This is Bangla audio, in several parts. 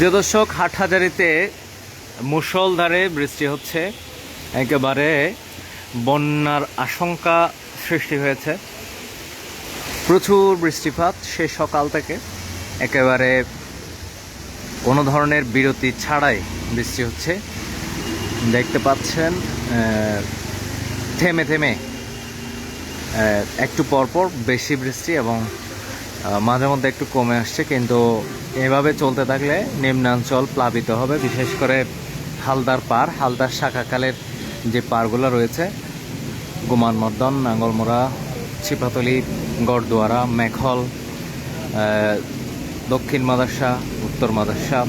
প্রিয় দর্শক, হাটহাজারিতে মুষলধারে বৃষ্টি হচ্ছে। একেবারে বন্যার আশঙ্কা সৃষ্টি হয়েছে। প্রচুর বৃষ্টিপাত সে সকাল থেকে। একেবারে কোনো ধরনের বিরতি ছাড়াই বৃষ্টি হচ্ছে। দেখতে পাচ্ছেন থেমে থেমে একটু পরপর বেশি বৃষ্টি এবং মাঝে মধ্যে একটু কমে আসছে, কিন্তু এভাবে চলতে থাকলে নিম্নাঞ্চল প্লাবিত হবে, বিশেষ করে হালদার পার, হালদার শাখাকালের যে পারগুলো রয়েছে গুমান মর্দন নাঙ্গলমোড়া ছিপাতলি গড়দুয়ারা মেখল দক্ষিণ মাদাসা, উত্তর মাদাসা,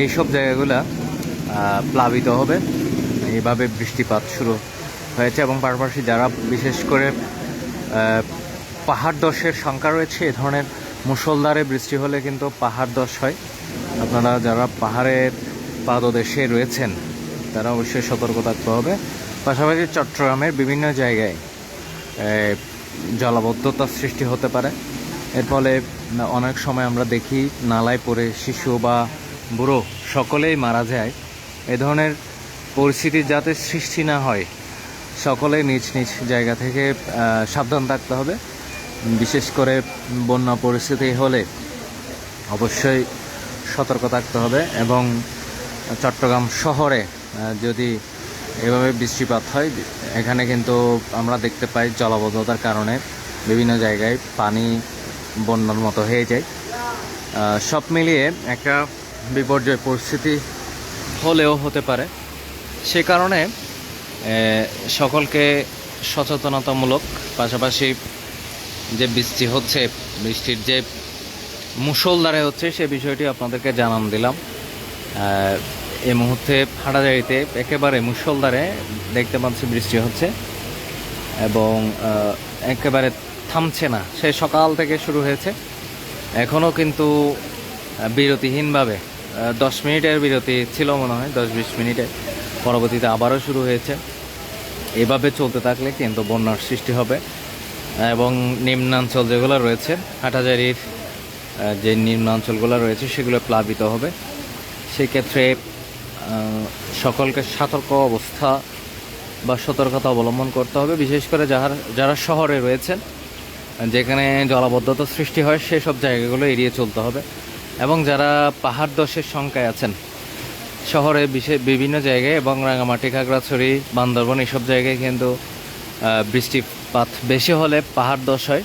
এইসব জায়গাগুলো প্লাবিত হবে। এইভাবে বৃষ্টিপাত শুরু হয়েছে এবং পাশাপাশি যারা বিশেষ করে পাহাড় দশের সংখ্যা রয়েছে এ ধরনের মুষলধারে বৃষ্টি হলে কিন্তু পাহাড় দশ হয়। আপনারা যারা পাহাড়ের পাদদেশে রয়েছেন তারা অবশ্যই সতর্ক থাকতে হবে। পাশাপাশি চট্টগ্রামের বিভিন্ন জায়গায় এ, জলাবদ্ধতার সৃষ্টি হতে পারে। এর ফলে অনেক সময় আমরা দেখি নালায় পড়ে শিশু বা বুড়ো সকলেই মারা যায়। এ ধরনের পরিস্থিতি যাতে সৃষ্টি না হয় সকলে নিজ নিজ জায়গা থেকে সাবধান থাকতে হবে। বিশেষ করে বন্যা পরিস্থিতি হলে অবশ্যই সতর্ক থাকতে হবে এবং চট্টগ্রাম শহরে যদি এভাবে বৃষ্টিপাত হয়, এখানে কিন্তু আমরা দেখতে পাই জলাবদ্ধতার কারণে বিভিন্ন জায়গায় পানি বন্যার মতো হয়ে যায়। সব মিলিয়ে একটা বিপর্যয় পরিস্থিতি হলেও হতে পারে। সে কারণে সকলকে সচেতনতামূলক, পাশাপাশি যে বৃষ্টি হচ্ছে, বৃষ্টির যে মুষলধারে হচ্ছে, সে বিষয়টি আপনাদেরকে জানান দিলাম। এই মুহূর্তে হাটাজারিতে একেবারে মুষলধারে দেখতে পাচ্ছি বৃষ্টি হচ্ছে এবং একেবারে থামছে না। সে সকাল থেকে শুরু হয়েছে। এখনও কিন্তু বিরতিহীনভাবে দশ মিনিটের বিরতি ছিল মনে হয়, দশ বিশ মিনিটে। পরবর্তীতে আবারও শুরু হয়েছে। এভাবে চলতে থাকলে কিন্তু বন্যার সৃষ্টি হবে। এবং নিম্নাঞ্চল যেগুলো রয়েছে হাটাজারির যে নিম্নাঞ্চলগুলো রয়েছে সেগুলো প্লাবিত হবে। সেক্ষেত্রে সকলকে সতর্ক অবস্থা বা সতর্কতা অবলম্বন করতে হবে বিশেষ করে যারা যারা শহরে রয়েছেন যেখানে জলাবদ্ধতা সৃষ্টি হয় সেসব জায়গাগুলো এড়িয়ে চলতে হবে। এবং যারা পাহাড় দশের সংখ্যায় আছেন শহরে বিশেষ বিভিন্ন জায়গায় এবং রাঙামাটি খাগড়াছড়ি বান্দরবন এইসব জায়গায় কিন্তু আহ, বৃষ্টিপাত বেশি হলে পাহাড় দশ হয়।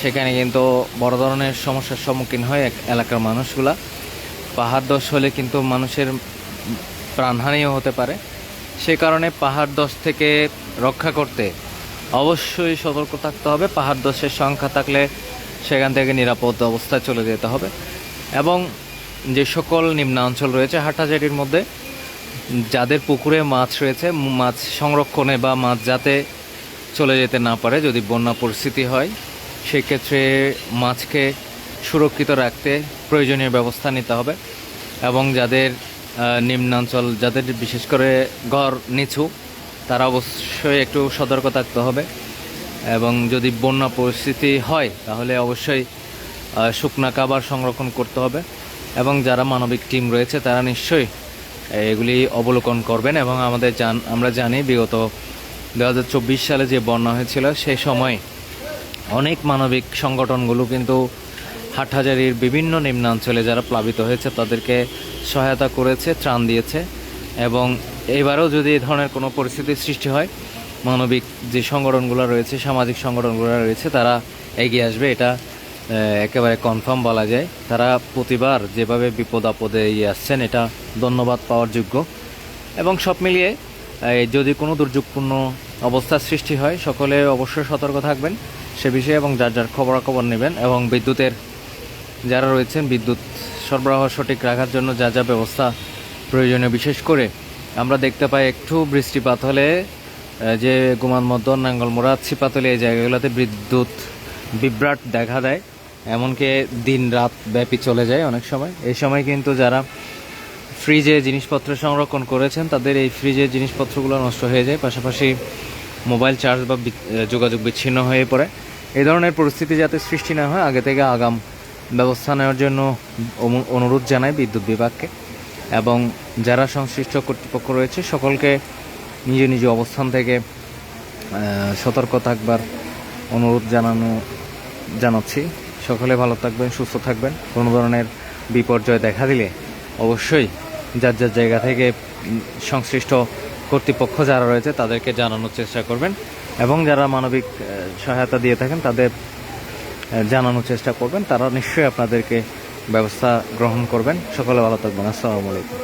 সেখানে কিন্তু বড় ধরনের সমস্যার সম্মুখীন হয় এলাকার মানুষগুলা। পাহাড় দশ হলে কিন্তু মানুষের প্রাণহানিও হতে পারে। সে কারণে পাহাড় দশ থেকে রক্ষা করতে অবশ্যই সতর্ক থাকতে হবে। পাহাড় দশের সংখ্যা থাকলে সেখান থেকে নিরাপদ অবস্থায় চলে যেতে হবে। এবং যে সকল নিম্নাঞ্চল রয়েছে হাটাজারির মধ্যে, যাদের পুকুরে মাছ রয়েছে, মাছ সংরক্ষণে বা মাছ যাতে চলে যেতে না পারে, যদি বন্যা পরিস্থিতি হয়, সেক্ষেত্রে মাছকে সুরক্ষিত রাখতে প্রয়োজনীয় ব্যবস্থা নিতে হবে এবং যাদের নিম্নাঞ্চল, যাদের বিশেষ করে ঘর নিচু, তারা অবশ্যই একটু সতর্ক থাকতে হবে এবং যদি বন্যা পরিস্থিতি হয়, তাহলে অবশ্যই শুকনা খাবার সংরক্ষণ করতে হবে এবং যারা মানবিক টিম রয়েছে, তারা নিশ্চয়ই এগুলি অবলোকন করবেন এবং আমাদের জান, আমরা জানি বিগত দু হাজার চব্বিশ সালে যে বন্যা হয়েছিল, সেই সময় অনেক মানবিক সংগঠনগুলো কিন্তু হাটহাজারির বিভিন্ন নিম্নাঞ্চলে যারা প্লাবিত হয়েছে, তাদেরকে সহায়তা করেছে, ত্রাণ দিয়েছে এবং এবারেও যদি এই ধরনের কোনো পরিস্থিতির সৃষ্টি হয়, মানবিক যে সংগঠনগুলো রয়েছে, সামাজিক সংগঠনগুলো রয়েছে, তারা এগিয়ে আসবে। এটা একেবারে কনফার্ম বলা যায়। তারা প্রতিবার যেভাবে বিপদ আপদে এগিয়ে আসছেন, এটা ধন্যবাদ পাওয়ার যোগ্য। এবং সব মিলিয়ে যদি কোনো দুর্যোগপূর্ণ অবস্থার সৃষ্টি হয়, সকলে অবশ্যই সতর্ক থাকবেন সে বিষয়ে এবং যার যার খবরাখবর নেবেন এবং বিদ্যুতের যারা রয়েছেন, বিদ্যুৎ সরবরাহ সঠিক রাখার জন্য যা যা ব্যবস্থা প্রয়োজনীয়, বিশেষ করে আমরা দেখতে পাই একটু বৃষ্টিপাত হলে যে গুমান মদন নাঙ্গলমোড়া ছিপাতলি এই জায়গাগুলোতে বিদ্যুৎ বিভ্রাট দেখা দেয়। এমনকি দিন রাত ব্যাপী চলে যায় অনেক সময়। এই সময় কিন্তু যারা ফ্রিজে জিনিসপত্র সংরক্ষণ করেছেন, তাদের এই ফ্রিজে জিনিসপত্রগুলো নষ্ট হয়ে যায়, পাশাপাশি মোবাইল চার্জ বা যোগাযোগ বিচ্ছিন্ন হয়ে পড়ে। এই ধরনের পরিস্থিতি যাতে সৃষ্টি না হয়, আগে থেকে আগাম ব্যবস্থা নেওয়ার জন্য অনুরোধ জানায় বিদ্যুৎ বিভাগকে। এবং যারা সংশ্লিষ্ট কর্তৃপক্ষ রয়েছে, সকলকে নিজ নিজ অবস্থান থেকে সতর্ক থাকবার অনুরোধ জানানো, জানাচ্ছি। সকলে ভালো থাকবেন, সুস্থ থাকবেন। কোনো ধরনের বিপর্যয় দেখা দিলে অবশ্যই যার যার জায়গা থেকে সংশ্লিষ্ট কর্তৃপক্ষ যারা রয়েছে তাদেরকে জানানোর চেষ্টা করবেন এবং যারা মানবিক সহায়তা দিয়ে থাকেন তাদের জানানোর চেষ্টা করবেন। তারা নিশ্চয়ই আপনাদেরকে ব্যবস্থা গ্রহণ করবেন। সকলে ভালো থাকবেন। আসসালামু আলাইকুম।